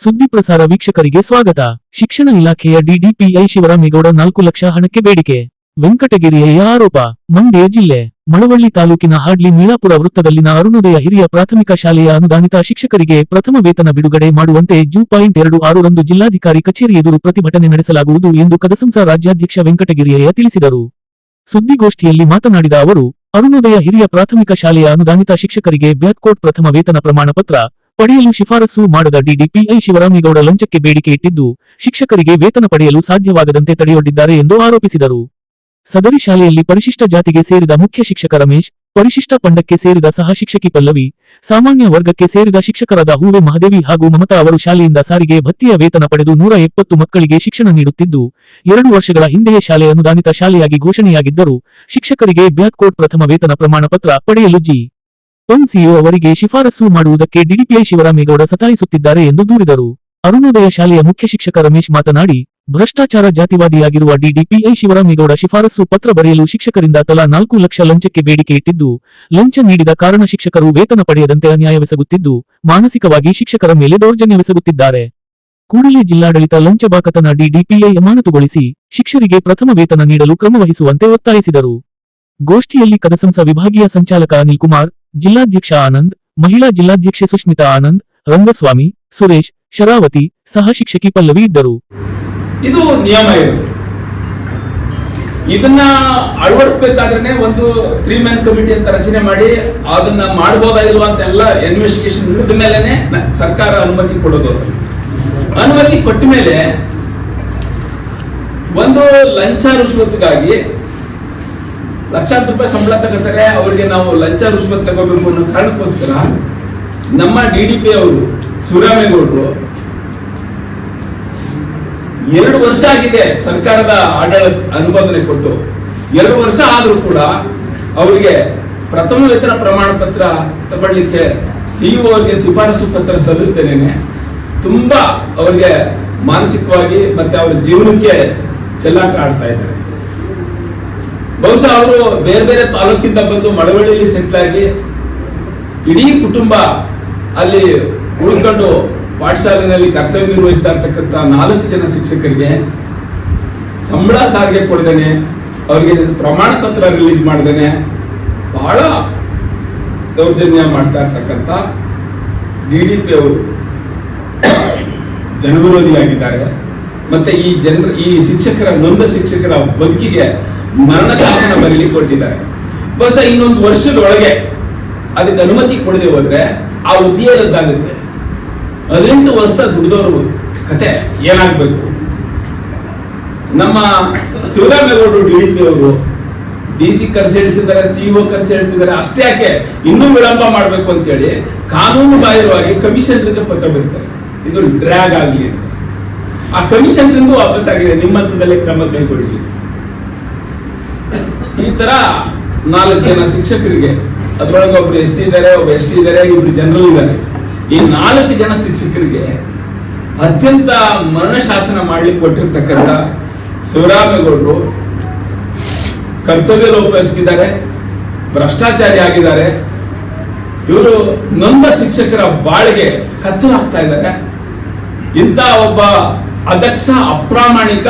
ಸುದ್ದಿ ಪ್ರಸಾರ ವೀಕ್ಷಕರಿಗೆ ಸ್ವಾಗತ. ಶಿಕ್ಷಣ ಇಲಾಖೆಯ ಡಿಡಿಪಿಐ ಶಿವರಾಮೇಗೌಡ ನಾಲ್ಕು ಲಕ್ಷ ಹಣಕ್ಕೆ ಬೇಡಿಕೆ. ವೆಂಕಟಗಿರಿಯ ಆರೋಪ. ಮಂಡ್ಯ ಜಿಲ್ಲೆ, ಮಳವಳ್ಳಿ ತಾಲೂಕಿನ ಹಾಡ್ಲಿ ಮೀಳಾಪುರ ವೃತ್ತದಲ್ಲಿನ ಅರುಣೋದಯ ಹಿರಿಯ ಪ್ರಾಥಮಿಕ ಶಾಲೆಯ ಅನುದಾನಿತ ಶಿಕ್ಷಕರಿಗೆ ಪ್ರಥಮ ವೇತನ ಬಿಡುಗಡೆ ಮಾಡುವಂತೆ ಜೂ ಪಾಯಿಂಟ್ ಎರಡು ಆರರಂದು ಜಿಲ್ಲಾಧಿಕಾರಿ ಕಚೇರಿ ಎದುರು ಪ್ರತಿಭಟನೆ ನಡೆಸಲಾಗುವುದು ಎಂದು ಕದಸಂಸ ರಾಜ್ಯಾಧ್ಯಕ್ಷ ವೆಂಕಟಗಿರಿಯ ತಿಳಿಸಿದರು. ಸುದ್ದಿಗೋಷ್ಠಿಯಲ್ಲಿ ಮಾತನಾಡಿದ ಅವರು, ಅರುಣೋದಯ ಹಿರಿಯ ಪ್ರಾಥಮಿಕ ಶಾಲೆಯ ಅನುದಾನಿತ ಶಿಕ್ಷಕರಿಗೆ ಬ್ಯಾಕ್ಕೋಟ್ ಪ್ರಥಮ ವೇತನ ಪ್ರಮಾಣ ಪತ್ರ ಪಡೆಯಲು ಶಿಫಾರಸು ಮಾಡದ ಡಿಡಿಪಿಐ ಶಿವರಾಮೇಗೌಡ ಲಂಚಕ್ಕೆ ಬೇಡಿಕೆ ಇಟ್ಟಿದ್ದು, ಶಿಕ್ಷಕರಿಗೆ ವೇತನ ಪಡೆಯಲು ಸಾಧ್ಯವಾಗದಂತೆ ತಡೆಯೊಡ್ಡಿದ್ದಾರೆ ಎಂದು ಆರೋಪಿಸಿದರು. ಸದರಿ ಶಾಲೆಯಲ್ಲಿ ಪರಿಶಿಷ್ಟ ಜಾತಿಗೆ ಸೇರಿದ ಮುಖ್ಯ ಶಿಕ್ಷಕ ರಮೇಶ್, ಪರಿಶಿಷ್ಟ ಪಂಡಕ್ಕೆ ಸೇರಿದ ಸಹ ಶಿಕ್ಷಕಿ ಪಲ್ಲವಿ, ಸಾಮಾನ್ಯ ವರ್ಗಕ್ಕೆ ಸೇರಿದ ಶಿಕ್ಷಕರಾದ ಹೂವೆ ಮಹದೇವಿ ಹಾಗೂ ಮಮತಾ ಅವರು ಶಾಲೆಯಿಂದ ಸಾರಿಗೆ ಭತ್ತಿಯ ವೇತನ ಪಡೆದು ನೂರ ಎಪ್ಪತ್ತು ಮಕ್ಕಳಿಗೆ ಶಿಕ್ಷಣ ನೀಡುತ್ತಿದ್ದು, ಎರಡು ವರ್ಷಗಳ ಹಿಂದೆಯೇ ಶಾಲೆ ಅನುದಾನಿತ ಶಾಲೆಯಾಗಿ ಘೋಷಣೆಯಾಗಿದ್ದರೂ, ಶಿಕ್ಷಕರಿಗೆ ಬ್ಯಾಕ್ಕೋಟ್ ಪ್ರಥಮ ವೇತನ ಪ್ರಮಾಣ ಪತ್ರ ಪಡೆಯಲು ಜಿ. ಸಿಒ ಅವರಿಗೆ ಶಿಫಾರಸು ಮಾಡುವುದಕ್ಕೆ ಡಿಡಿಪಿಐ ಶಿವರಾಮೇಗೌಡ ಸತಾಯಿಸುತ್ತಿದ್ದಾರೆ ಎಂದು ದೂರಿದರು. ಅರುಣೋದಯ ಶಾಲೆಯ ಮುಖ್ಯ ಶಿಕ್ಷಕ ರಮೇಶ್ ಮಾತನಾಡಿ, ಭ್ರಷ್ಟಾಚಾರ ಜಾತಿವಾದಿಯಾಗಿರುವ ಡಿಡಿಪಿಐ ಶಿವರಾಮೇಗೌಡ ಶಿಫಾರಸು ಪತ್ರ ಬರೆಯಲು ಶಿಕ್ಷಕರಿಂದ ತಲಾ ನಾಲ್ಕು ಲಕ್ಷ ಲಂಚಕ್ಕೆ ಬೇಡಿಕೆ ಇಟ್ಟಿದ್ದು, ಲಂಚ ನೀಡಿದ ಕಾರಣ ಶಿಕ್ಷಕರು ವೇತನ ಪಡೆಯದಂತೆ ಅನ್ಯಾಯವೆಸಗುತ್ತಿದ್ದು, ಮಾನಸಿಕವಾಗಿ ಶಿಕ್ಷಕರ ಮೇಲೆ ದೌರ್ಜನ್ಯವೆಸಗುತ್ತಿದ್ದಾರೆ. ಕೂಡಲೇ ಜಿಲ್ಲಾಡಳಿತ ಲಂಚ ಬಾಕತನ ಡಿಡಿಪಿಐ ಅಮಾನತುಗೊಳಿಸಿ, ಶಿಕ್ಷರಿಗೆ ಪ್ರಥಮ ವೇತನ ನೀಡಲು ಕ್ರಮವಹಿಸುವಂತೆ ಒತ್ತಾಯಿಸಿದರು. ಗೋಷ್ಠಿಯಲ್ಲಿ ಕದಸಂಸ ವಿಭಾಗೀಯ ಸಂಚಾಲಕ ಅನಿಲ್ ಕುಮಾರ್ ಜಿಲ್ಲಾಧ್ಯಕ್ಷ ಆನಂದ್, ಮಹಿಳಾ ಜಿಲ್ಲಾಧ್ಯಕ್ಷೆ ಸುಷ್ಮಿತಾ ಆನಂದ್, ರಂಗಸ್ವಾಮಿ, ಸುರೇಶ್, ಶರಾವತಿ ಸಹ ಶಿಕ್ಷಕಿ ಪಲ್ಲವಿ ಇದ್ದರು. ಇದು ನಿಯಮ ಇದು. ಇದನ್ನ ಅಳವಡಿಸಬೇಕಾದ್ರೆ ಒಂದು ತ್ರೀ ಮ್ಯಾನ್ ಕಮಿಟಿ ಅಂತ ರಚನೆ ಮಾಡಿ ಅದನ್ನ ಮಾಡಬಹುದಾ ಇಲ್ವಾ ಅಂತ ಎಲ್ಲ ಇನ್ವೆಸ್ಟಿಗೇಷನ್ ಹಿಡಿದ ಮೇಲೆನೆ ಸರ್ಕಾರ ಅನುಮತಿ ಕೊಡೋದು ಅನುಮತಿ ಕೊಟ್ಟ ಮೇಲೆ ಒಂದು ಲಂಚ ರುಶ್ವತ್ಗಾಗಿ ಲಕ್ಷಾಂತರ ರೂಪಾಯಿ ಸಂಬಳ ತಗೋತಾರೆ, ಅವರಿಗೆ ನಾವು ಲಂಚ ರುಶ್ವತ್ ತಗೋಬೇಕು ಅನ್ನೋ ಕಾರಣಕ್ಕೋಸ್ಕರ ನಮ್ಮ ಡಿ ಡಿ ಪಿ ಅವರು ಸುರಾಮೇಗೌಡರು ಎರಡು ವರ್ಷ ಆಗಿದೆ ಸರ್ಕಾರದ ಆಡಳಿತ ಅನುಮೋದನೆ ಕೊಟ್ಟು. ಎರಡು ವರ್ಷ ಆದರೂ ಕೂಡ ಅವರಿಗೆ ಪ್ರಥಮ ವೇತನ ಪ್ರಮಾಣ ಪತ್ರ ತಗೊಳ್ಳಿಕ್ಕೆ ಸಿಇಒ ಅವರಿಗೆ ಶಿಫಾರಸು ಪತ್ರ ಸಲ್ಲಿಸ್ತೇನೆ. ತುಂಬಾ ಅವರಿಗೆ ಮಾನಸಿಕವಾಗಿ ಮತ್ತೆ ಅವರ ಜೀವನಕ್ಕೆ ಚೆಲ್ಲಾಟ ಆಡ್ತಾ ಇದ್ದಾರೆ. ಬಹುಶಃ ಅವರು ಬೇರೆ ಬೇರೆ ತಾಲೂಕಿಂದ ಬಂದು ಮಳವಳ್ಳಿಯಲ್ಲಿ ಸೆಟ್ಲ್ ಆಗಿ ಇಡೀ ಕುಟುಂಬ ಅಲ್ಲಿ ಉಳ್ಕೊಂಡು ಪಾಠಶಾಲೆಯಲ್ಲಿ ಕರ್ತವ್ಯ ನಿರ್ವಹಿಸ್ತಾ ಇರ್ತಕ್ಕಂಥ ನಾಲ್ಕು ಜನ ಶಿಕ್ಷಕರಿಗೆ ಸಂಬಳ ಸಾರಿಗೆ ಕೊಡ್ದೇನೆ, ಅವರಿಗೆ ಪ್ರಮಾಣ ಪತ್ರ ರಿಲೀಸ್ ಮಾಡ್ದೇನೆ, ಬಹಳ ದೌರ್ಜನ್ಯ ಮಾಡ್ತಾ ಇರ್ತಕ್ಕಂಥ ಡಿ ಡಿ ಪಿ ಅವರು ಜನವಿರೋಧಿಯಾಗಿದ್ದಾರೆ. ಮತ್ತೆ ಈ ಜನರ, ಈ ಶಿಕ್ಷಕರ, ನೊಂದ ಶಿಕ್ಷಕರ ಬದುಕಿಗೆ ಮರಣ ಶಾಸನ ಕೊಟ್ಟಿದ್ದಾರೆ. ಬಹುಶಃ ಇನ್ನೊಂದು ವರ್ಷದೊಳಗೆ ಅದಕ್ಕೆ ಅನುಮತಿ ಕೊಡದೆ ಹೋದ್ರೆ ಆ ಹುದ್ದೆಯೇ ರದ್ದಾಗುತ್ತೆ. ಹದಿನೆಂಟು ವರ್ಷ ದುಡಿದವರು ಕತೆ ಏನಾಗ್ಬೇಕು? ನಮ್ಮ ಶಿವರಾಮೇಗೌಡರು ಡಿ ಡಿ ಪಿ ಅವರು ಡಿ ಸಿ ಒ ಸಿಇಒ ಕರೆಸಿಳಿಸಿದ್ದಾರೆ ಅಷ್ಟೇ ಯಾಕೆ? ಇನ್ನೂ ವಿಳಂಬ ಮಾಡಬೇಕು ಅಂತೇಳಿ ಕಾನೂನು ಬಾಹಿರವಾಗಿ ಕಮಿಷನರ್ಗೆ ಪತ್ರ ಬರ್ತಾರೆ. ಇದು ಡ್ರ್ಯಾಗ್ ಆಗಲಿ ಅಂತ. ಆ ಕಮಿಷನ್ ವಾಪಸ್ ಆಗಿದೆ. ನಿಮ್ಮ ಹಂತದಲ್ಲೇ ಕ್ರಮ ಕೈಗೊಳ್ಳಿ ಈ ತರ ನಾಲ್ಕು ಜನ ಶಿಕ್ಷಕರಿಗೆ, ಅದ್ರೊಳಗೆ ಒಬ್ರು ಎಸ್ ಸಿ ಇದ್ದಾರೆ ಒಬ್ರು ಎಸ್ ಟಿ ಇದ್ದಾರೆ ಇಬ್ರು ಜನರಲ್ ಇದ್ದಾರೆ ಈ ನಾಲ್ಕು ಜನ ಶಿಕ್ಷಕರಿಗೆ ಅತ್ಯಂತ ಮರಣ ಶಾಸನ ಮಾಡ್ಲಿಕ್ಕೆ ಕೊಟ್ಟಿರ್ತಕ್ಕಂಥ ಶಿವರಾಮೇಗೌಡರು ಕರ್ತವ್ಯ ಲೋಪಿಸಿದ್ದಾರೆ ಭ್ರಷ್ಟಾಚಾರಿ ಆಗಿದ್ದಾರೆ. ಇವರು ನೊಂದ ಶಿಕ್ಷಕರ ಬಾಳಿಗೆ ಕತ್ತಲಾಗ್ತಾ ಇದ್ದಾರೆ. ಇಂಥ ಒಬ್ಬ ಅದಕ್ಷ ಅಪ್ರಾಮಾಣಿಕ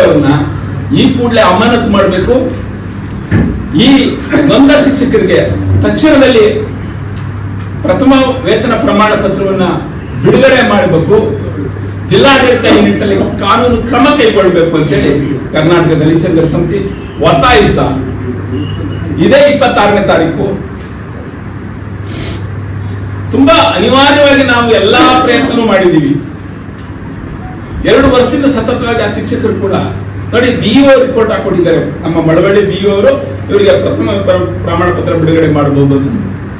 ಅವ್ರನ್ನ ಈ ಕೂಡಲೇ ಅಮಾನತ್ ಮಾಡಬೇಕು. ಈ ನೊಂದ ಶಿಕ್ಷಕರಿಗೆ ತಕ್ಷಣದಲ್ಲಿ ಪ್ರಥಮ ವೇತನ ಪ್ರಮಾಣ ಪತ್ರವನ್ನ ಬಿಡುಗಡೆ ಮಾಡಬೇಕು. ಜಿಲ್ಲಾಡಳಿತ ಈ ನಿಟ್ಟಿನಲ್ಲಿ ಕಾನೂನು ಕ್ರಮ ಕೈಗೊಳ್ಳಬೇಕು ಅಂತೇಳಿ ಕರ್ನಾಟಕದಲ್ಲಿ ಸಂಘರ್ಷ ಸಮಿತಿ ಒತ್ತಾಯಿಸ್ತಾ ಇದೇ. ಇಪ್ಪತ್ತಾರನೇ ತಾರೀಕು. ತುಂಬಾ ಅನಿವಾರ್ಯವಾಗಿ ನಾವು ಎಲ್ಲಾ ಪ್ರಯತ್ನನೂ ಮಾಡಿದೀವಿ ಎರಡು ವರ್ಷದಿಂದ ಸತತವಾಗಿ ಆ ಶಿಕ್ಷಕರು ಕೂಡ ನೋಡಿ ಬಿ ರಿಪೋರ್ಟ್ ಹಾಕೊಟ್ಟಿದ್ದಾರೆ ನಮ್ಮ ಮಳವಳ್ಳಿ ಬಿ ಅವರು ಇವರಿಗೆ ಪ್ರಥಮ ಪ್ರ- ಪ್ರಮಾಣ ಪತ್ರ ಬಿಡುಗಡೆ ಮಾಡಬಹುದು ಅಂತ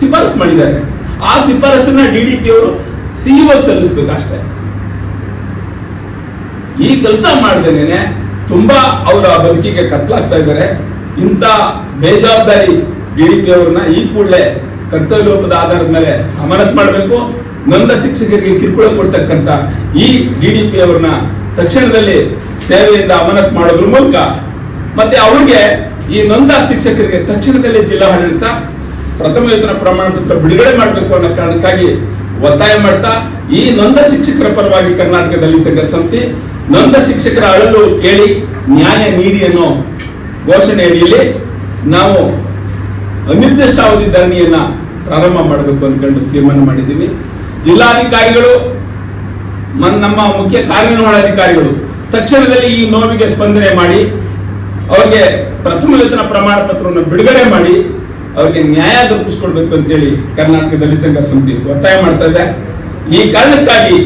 ಶಿಫಾರಸು ಮಾಡಿದ್ದಾರೆ. ಆ ಶಿಫಾರಸನ್ನ ಡಿ ಡಿ ಪಿ ಅವರು ಸಿಇಒ ಸಲ್ಲಿಸ್ಬೇಕು ಅಷ್ಟೇ. ಈ ಕೆಲಸ ಮಾಡ್ದೇನೆ ತುಂಬಾ ಅವರ ಬದುಕಿಗೆ ಕತ್ಲಾಗ್ತಾ ಇದ್ದಾರೆ. ಇಂಥ ಬೇಜವಾಬ್ದಾರಿ ಡಿ ಡಿ ಪಿ ಅವ್ರನ್ನ ಈ ಕೂಡಲೇ ಕರ್ತವ್ಯ ಲೋಪದ ಆಧಾರದ ಮೇಲೆ ಅಮಾನತ್ ಮಾಡಬೇಕು. ನೊಂದ ಶಿಕ್ಷಕರಿಗೆ ಕಿರುಕುಳ ಕೊಡ್ತಕ್ಕಂಥ ಈ ಡಿ ಡಿ ಪಿ ಅವ್ರನ್ನ ತಕ್ಷಣದಲ್ಲಿ ಸೇವೆಯಿಂದ ಅಮಾನತ್ ಮಾಡೋದ್ರ ಮೂಲಕ ಮತ್ತೆ ಅವ್ರಿಗೆ ಈ ನೊಂದ ಶಿಕ್ಷಕರಿಗೆ ತಕ್ಷಣದಲ್ಲಿ ಜಿಲ್ಲಾಡಳಿತ ಪ್ರಥಮ ವೇತನ ಪ್ರಮಾಣ ಪತ್ರ ಬಿಡುಗಡೆ ಮಾಡಬೇಕು ಅನ್ನೋ ಕಾರಣಕ್ಕಾಗಿ ಒತ್ತಾಯ ಮಾಡ್ತಾ, ಈ ನೊಂದ ಶಿಕ್ಷಕರ ಪರವಾಗಿ ಕರ್ನಾಟಕದಲ್ಲಿ ಸಂಘರ್ಷ ಸಮಿತಿ ನೊಂದ ಶಿಕ್ಷಕರ ಅಳಲು ಕೇಳಿ ನ್ಯಾಯ ನೀಡಿ ಅನ್ನೋ ಘೋಷಣೆ ಅಡಿಯಲ್ಲಿ ನಾವು ಅನಿರ್ದಿಷ್ಟಾವಧಿ ಧರಣಿಯನ್ನ ಪ್ರಾರಂಭ ಮಾಡಬೇಕು ಅಂದ್ಕೊಂಡು ತೀರ್ಮಾನ ಮಾಡಿದ್ದೀವಿ. ಜಿಲ್ಲಾಧಿಕಾರಿಗಳು ನಮ್ಮ ಮುಖ್ಯ ಕಾರ್ಯನಿರ್ವಹಣಾಧಿಕಾರಿಗಳು ತಕ್ಷಣದಲ್ಲಿ ಈ ನೋವಿಗೆ ಸ್ಪಂದನೆ ಮಾಡಿ, ಅವ್ರಿಗೆ ಪ್ರಥಮ ವೇತನ ಪ್ರಮಾಣ ಪತ್ರವನ್ನು ಬಿಡುಗಡೆ ಮಾಡಿ, ಅವ್ರಿಗೆ ನ್ಯಾಯ ದೊರಕಿಸ್ಕೊಡ್ಬೇಕು ಅಂತೇಳಿ ದಲಿತ ಸಂಘ ಸಮಿತಿ ಒತ್ತಾಯ ಮಾಡ್ತಾ ಇದೆ. ಈ ಕಾರಣಕ್ಕಾಗಿ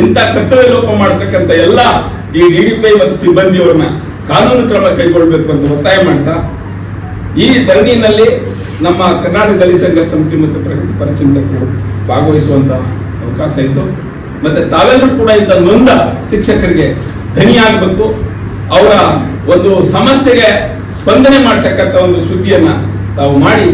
ಇಂಥ ಕರ್ತವ್ಯ ಲೋಪ ಮಾಡತಕ್ಕಂಥ ಎಲ್ಲ ಈ ಡಿಡಿಪಿ ಮತ್ತು ಸಿಬ್ಬಂದಿಯವ್ರನ್ನ ಕಾನೂನು ಕ್ರಮ ಕೈಗೊಳ್ಳಬೇಕು ಅಂತ ಒತ್ತಾಯ ಮಾಡ್ತಾ, ಈ ಧರಣಿನಲ್ಲಿ ನಮ್ಮ ಕರ್ನಾಟಕ ದಲಿತ ಸಂಘ ಸಮಿತಿ ಮತ್ತು ಪ್ರಗತಿಪರ ಚಿಂತಕರು ಭಾಗವಹಿಸುವಂತ ಅವಕಾಶ ಇತ್ತು. ಮತ್ತೆ ತಾವೆಲ್ಲರೂ ಕೂಡ ಇಂಥ ನೊಂದ ಶಿಕ್ಷಕರಿಗೆ ಧನಿಯಾಗಬೇಕು. ಅವರ ಒಂದು ಸಮಸ್ಯೆಗೆ ಸ್ಪಂದನೆ ಮಾಡ್ತಕ್ಕಂಥ ಒಂದು ಸುದ್ದಿಯನ್ನ ತಾವು ಮಾಡಿ.